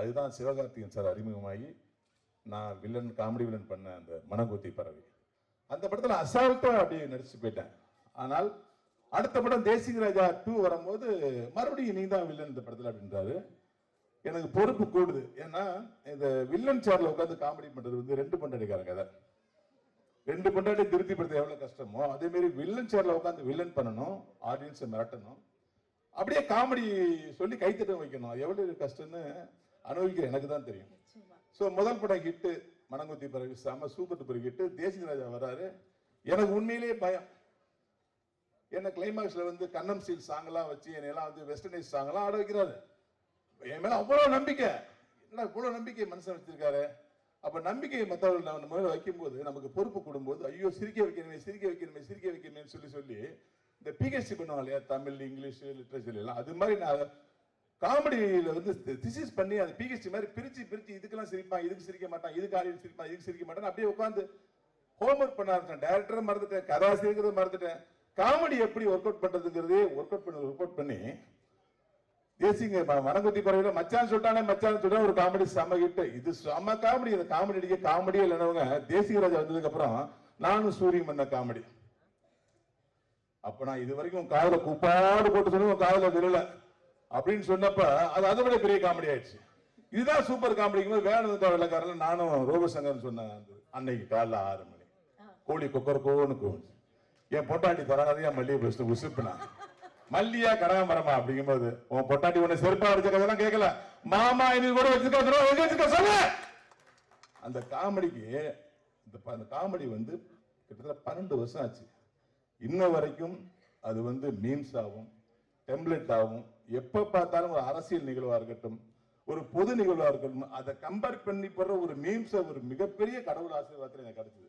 அதுதான் சிவகார்த்திகேயன் சார் அறிமுகமாகி நான் வில்லன் காமெடி வில்லன் பண்ண அந்த மனங்கோத்தி பறவை. அந்த படத்தில் அசால்ட்டாக அப்படியே நடிச்சு போயிட்டேன். ஆனால் அடுத்த படம் தேசிக ராஜா டூ வரும்போது மறுபடியும் நீ தான் வில்லன் இந்த படத்தில் அப்படின்றாரு. எனக்கு பொறுப்பு கூடுது. ஏன்னா இந்த வில்லன் சேரில் உட்காந்து காமெடி பண்ணுறது வந்து ரெண்டு பண்டடிக்கார கதை. ரெண்டு பண்டாட்டி திருப்திப்படுத்த எவ்வளோ கஷ்டமோ அதேமாரி வில்லன் சேரில் உட்காந்து வில்லன் பண்ணணும் ஆடியன்ஸை மிரட்டணும். அப்படியே காமெடி சொல்லி கைத்தட்டம் வைக்கணும். எவ்வளோ கஷ்டம்னு அனுபவிக்கிற எனக்கு தான் தெரியும். ஸோ முதல் படம் ஹிட்டு மணங்குத்தி பிறகு செம super duper hit Desiga Raja வராரு. எனக்கு உண்மையிலேயே பயம். என்ன கிளைமாக்ஸ்ல வந்து கண்ணம் சீல் சாங்கெல்லாம் வச்சு என்னையெல்லாம் வந்து வெஸ்டர்னைஸ் சாங்கெல்லாம் ஆட வைக்கிறாரு. என் மேல அவ்வளவு நம்பிக்கை. என்ன இவ்வளவு நம்பிக்கை மனுஷன் வச்சிருக்காரு? அப்ப நம்பிக்கையை மற்றவர்கள் நம்ம மேல வைக்கும்போது நமக்கு பொறுப்பு கொடுக்கும்போது ஐயோ சிரிக்க வைக்கணுமே சிரிக்க வைக்கணுமே சிரிக்க வைக்கணுமே சொல்லி சொல்லி இந்த பிஹெச்டி பண்ணுவாங்க இல்லையா? தமிழ் இங்கிலீஷ் லிட்ரேச்சர் எல்லாம் அது மாதிரி நான் காமெடியில் வந்து திசிஸ் பண்ணி அது பிஹெச்டி மாதிரி பிரிச்சு பிரிச்சு இதுக்கெல்லாம் சிரிப்பான் இதுக்கு சிரிக்க மாட்டான் இதுக்கு ஆடியன்ஸ் சிரிப்பான் இதுக்கு சிரிக்க மாட்டான் அப்படியே உட்காந்து ஹோம்ஒர்க் பண்ண ஆரம்பிச்சேன் டேரக்டரை மறந்துட்டேன் கதாசிரியர்கிறத மறந்துட்டேன். காமெடி எப்படி ஒர்க் அவுட் பண்ணுறதுங்கிறதே ஒர்க் அவுட் பண்ணி ஒர்க் அவுட் பண்ணி தேசிங்க ம- மனங்குத்தி பறவையில மச்சான் சொல்லிட்டானே மச்சான் சொல்லிட்டா ஒரு காமெடி செம கிட்ட இது செம காமெடி இந்த காமெடி அடிக்க காமெடியே இல்லைனவங்க தேசிகராஜா வந்ததுக்கு அப்புறம் நானும் சூரியன் பண்ண காமெடி அப்ப நான் இது வரைக்கும் உன் காதுல குப்பாடு போட்டு சொல்லி உன் காதுல அப்படின்னு சொன்னப்ப அது அதை விட பெரிய காமெடி ஆயிடுச்சு. இதுதான் சூப்பர் காமெடிக்கும் போது வேணுதா வெள்ளக்காரல நானும் ரோபசங்கர் சொன்னேன் அந்த அன்னைக்கு காலைல ஆறு மணி. கோழி கொக்கர் கோன்னு கூவுச்சு என் பொட்டாட்டி தரானதையா மல்லிகை பேசிட்டு உசுப்புனா. மல்லியா கனகாமரமா அப்படிங்கும்போது உன் பொட்டாட்டி உன்னை செருப்பா அடிச்ச கதைலாம் கேட்கல மாமா இது கூட வச்சிருக்க சொல்லு! அந்த காமெடிக்கு இந்த அந்த காமெடி வந்து கிட்டத்தட்ட பன்னெண்டு வருஷம் ஆச்சு. இன்ன வரைக்கும் அது வந்து மீம்ஸ் ஆகும் டெம்ப்ளெட் ஆகும் எப்போ பார்த்தாலும் ஒரு அரசியல் நிகழ்வாக இருக்கட்டும் ஒரு பொது நிகழ்வாக இருக்கட்டும் அதை கம்பேர் பண்ணி போடுற ஒரு மீம்ஸை ஒரு மிகப்பெரிய கடவுள் ஆசீர்வாதத்தில் எனக்கு கிடைச்சிது.